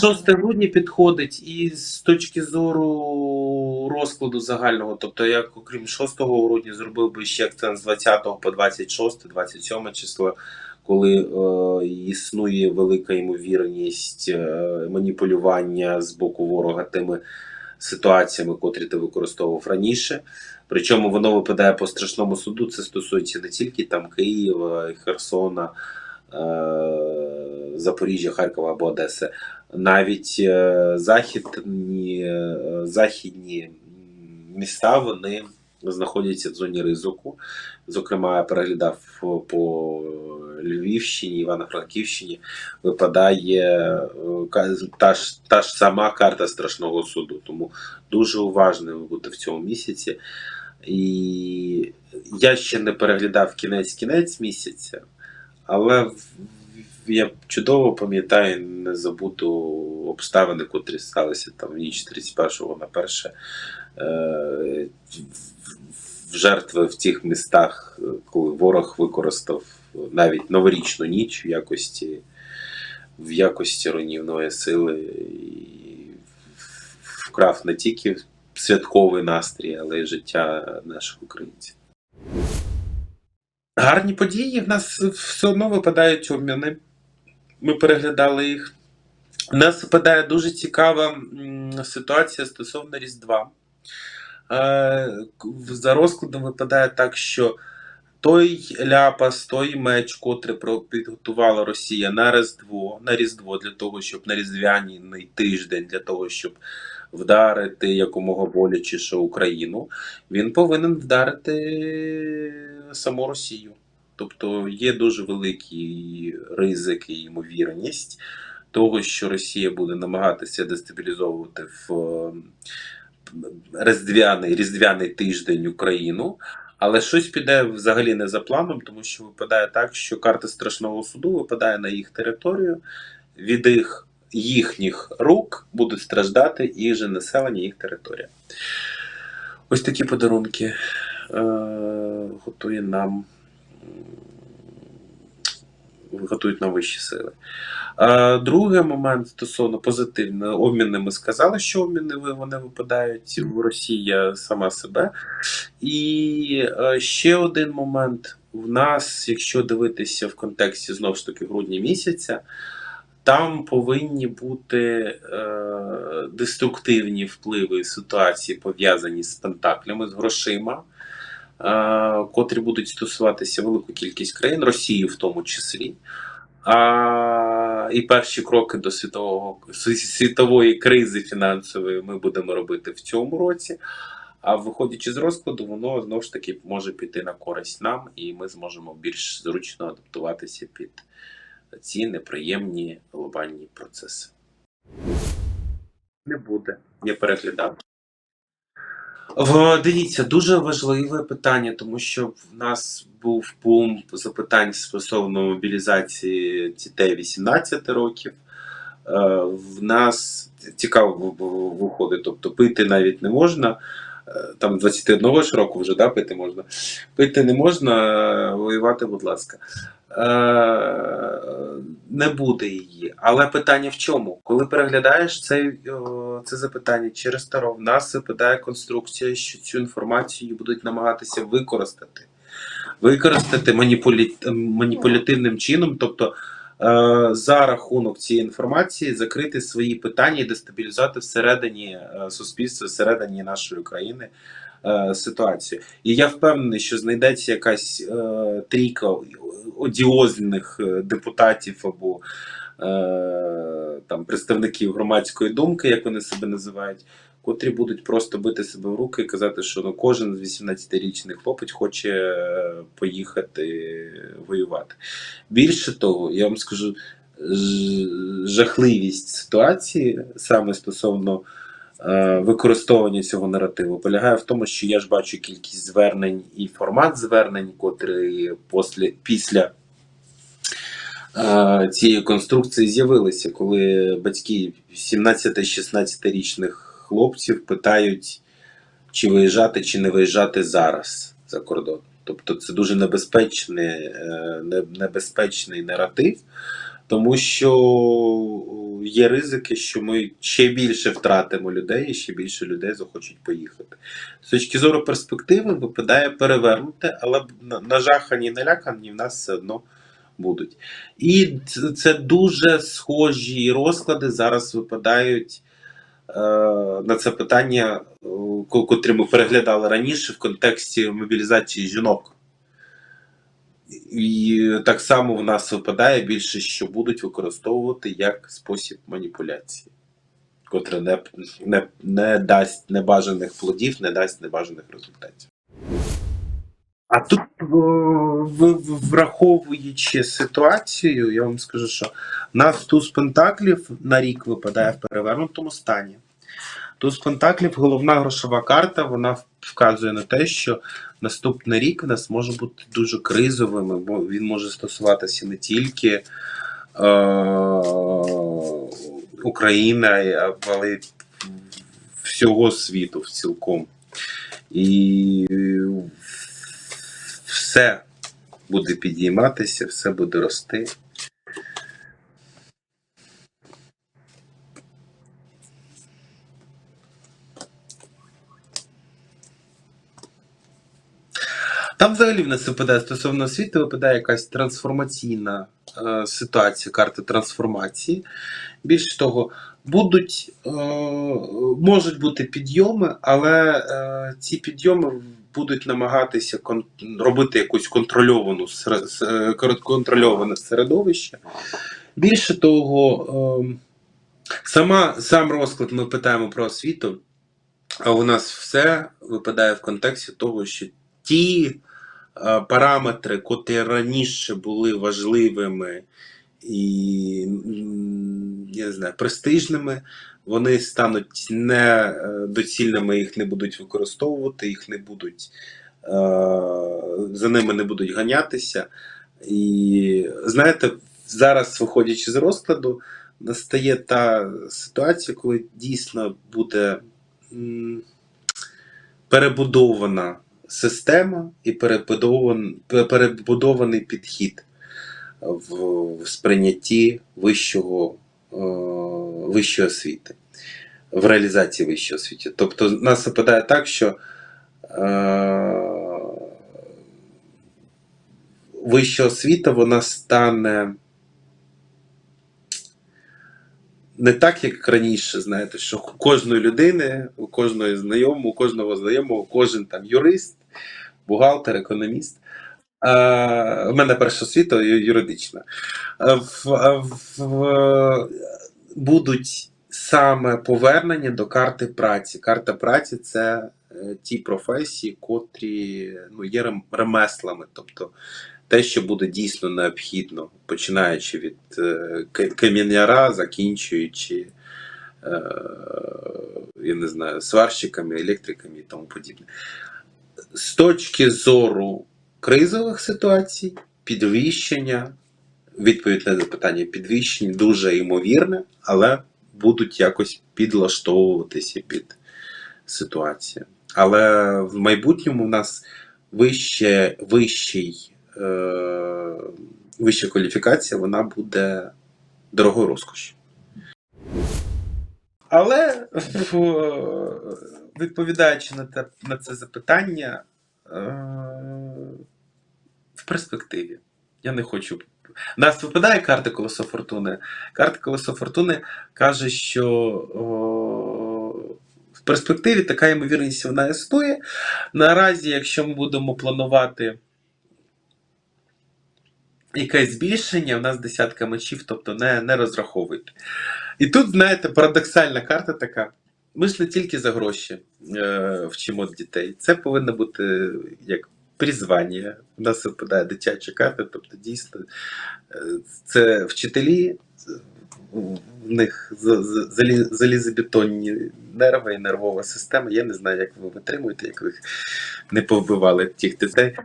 6 грудня підходить і з точки зору розкладу загального, тобто я окрім 6 грудня зробив би ще акцент з 20 по 26, 27 число, коли е, існує велика ймовірність е, маніпулювання з боку ворога тими ситуаціями, котрі ти використовував раніше. Причому воно випадає по страшному суду. Це стосується не тільки там Києва, Херсона, Запоріжжя, Харкова або Одеси навіть е, західні, е, західні міста вони знаходяться в зоні ризику. Зокрема, я переглядав по Львівщині, Івано-Франківщині випадає е, та ж, та ж сама карта страшного суду. Тому дуже уважним бути в цьому місяці. І я ще не переглядав кінець-кінець місяця, але я чудово пам'ятаю, не забуду обставини, котрі сталися там в ніч 31 на перше. Е, в жертви в тих містах, коли ворог використав навіть новорічну ніч в якості, в якості руйнівної сили і вкрав не тільки святковий настрій, але й життя наших українців. Гарні події в нас все одно випадають обміни. Ми переглядали їх. У нас випадає дуже цікава ситуація стосовно Різдва. Е, За розкладом випадає так, що той ляпас, той меч, котрий підготувала Росія на Різдво, на Різдво для того, щоб на Різдвяний тиждень, для того, щоб вдарити якомога болячіше Україну, він повинен вдарити саму Росію. Тобто є дуже великий ризик і ймовірність того, що Росія буде намагатися дестабілізовувати в е, різдвяний, різдвяний тиждень Україну. Але щось піде взагалі не за планом, тому що випадає так, що карта страшного суду випадає на їх територію, від їх, їхніх рук будуть страждати і же населення їх територія. Ось такі подарунки готує нам готують нам вищі сили. Е, другий момент стосовно позитивного обміни, ми сказали, що обміни вони випадають в Росія сама себе. І е, ще один момент в нас, якщо дивитися в контексті знову ж таки грудня місяця, там повинні бути е, деструктивні впливи ситуації, пов'язані з пентаклями, з грошима, е, котрі будуть стосуватися велику кількість країн, Росії в тому числі. А, і перші кроки до світового світової кризи фінансової ми будемо робити в цьому році. А виходячи з розкладу, воно знову ж таки може піти на користь нам, і ми зможемо більш зручно адаптуватися під ці неприємні глобальні процеси. Не буде. Я переглядав. В, дивіться, дуже важливе питання, тому що в нас був бум запитань стосовно мобілізації дітей 18 років. Е, В нас цікаво виходить, тобто пити навіть не можна. Там 21 ж року вже да, пити можна. Пити не можна, воювати, будь ласка. Е, Не буде її. Але питання в чому? Коли переглядаєш цей, о, це запитання через Таро, в нас випадає конструкція, що цю інформацію будуть намагатися використати. Використати маніпулятивним чином, тобто за рахунок цієї інформації закрити свої питання і дестабілізувати всередині е, суспільства, всередині нашої країни е, ситуацію. І я впевнений, що знайдеться якась е, трійка одіозних е, депутатів або е, там представників громадської думки, як вони себе називають, котрі будуть просто бити себе в руки і казати, що ну кожен з 18-річний хлопець хоче е, поїхати воювати. Більше того, я вам скажу жахливість ситуації саме стосовно е, використовування цього наративу полягає в тому, що я ж бачу кількість звернень і формат звернень, котрі після, після е, цієї конструкції з'явилися, коли батьки 17-16-річних хлопців питають, чи виїжджати, чи не виїжджати зараз за кордон. Тобто це дуже небезпечний, е, небезпечний наратив, Тому що є ризики, що ми ще більше втратимо людей, і ще більше людей захочуть поїхати. З точки зору перспективи випадає перевернути, але на- нажахані, налякані в нас все одно будуть. І це дуже схожі розклади зараз випадають е, на це питання, е, котрі ми переглядали раніше в контексті мобілізації жінок. І так само в нас випадає більше, що будуть використовувати як спосіб маніпуляції, котре не, не, не дасть небажаних плодів, не дасть небажаних результатів. А тут, враховуючи ситуацію, я вам скажу, що у нас туз пентаклів на рік випадає в перевернутому стані. Туз пентаклів, головна грошова карта, вона вказує на те, що наступний рік у нас може бути дуже кризовим, бо він може стосуватися не тільки е- України, але всього світу в цілком. І все буде підійматися, все буде рости. Там взагалі в нас випадає стосовно освіти, випадає якась трансформаційна е, ситуація, карта трансформації. Більше того, будуть, е, можуть бути підйоми, але е, ці підйоми будуть намагатися робити якусь контрольовану контрольоване середовище. Більше того, е, сама, сам розклад ми питаємо про освіту, а у нас все випадає в контексті того, що ті е, параметри, котрі раніше були важливими і не знаю, престижними, вони стануть недоцільними, їх не будуть використовувати, їх не будуть, е, за ними не будуть ганятися. І знаєте, зараз, виходячи з розкладу, настає та ситуація, коли дійсно буде перебудована система і перебудований підхід в, в сприйнятті вищого, е, вищої освіти, в реалізації вищої освіти. Тобто, нас випадає так, що е, вища освіта вона стане не так, як раніше, знаєте, що у кожної людини, у кожної знайомого, у кожного знайомого, кожен там юрист, бухгалтер, економіст. Е, У мене перша освіта юридична. Е, В, е, в, будуть саме повернення до карти праці. Карта праці це е, ті професії, котрі ну, є ремеслами, тобто те, що буде дійсно необхідно, починаючи від е, к- каменяра, закінчуючи. е, Я не знаю, сварщиками, електриками і тому подібне. З точки зору кризових ситуацій, підвищення, відповідь на запитання підвищення дуже ймовірне, але будуть якось підлаштовуватися під ситуацію. Але в майбутньому в нас вище, вищий, е, вища кваліфікація вона буде дорогою розкоші. Але відповідаючи на, те, на це запитання, е, в перспективі. Я не хочу. У нас випадає карта колесо фортуни. Карта колесо фортуни каже, що о, в перспективі така ймовірність вона існує. Наразі, якщо ми будемо планувати якесь збільшення, в нас десятка мечів, тобто не, не розраховуйте. І тут, знаєте, парадоксальна карта така. Ми ж не тільки за гроші е, вчимо дітей. Це повинно бути як призвання. У нас випадає дитяча карта, тобто дійсно е, це вчителі, в них за- за- залізобетонні нерви і нервова система. Я не знаю, як ви витримуєте, як ви не повбивали тих дітей.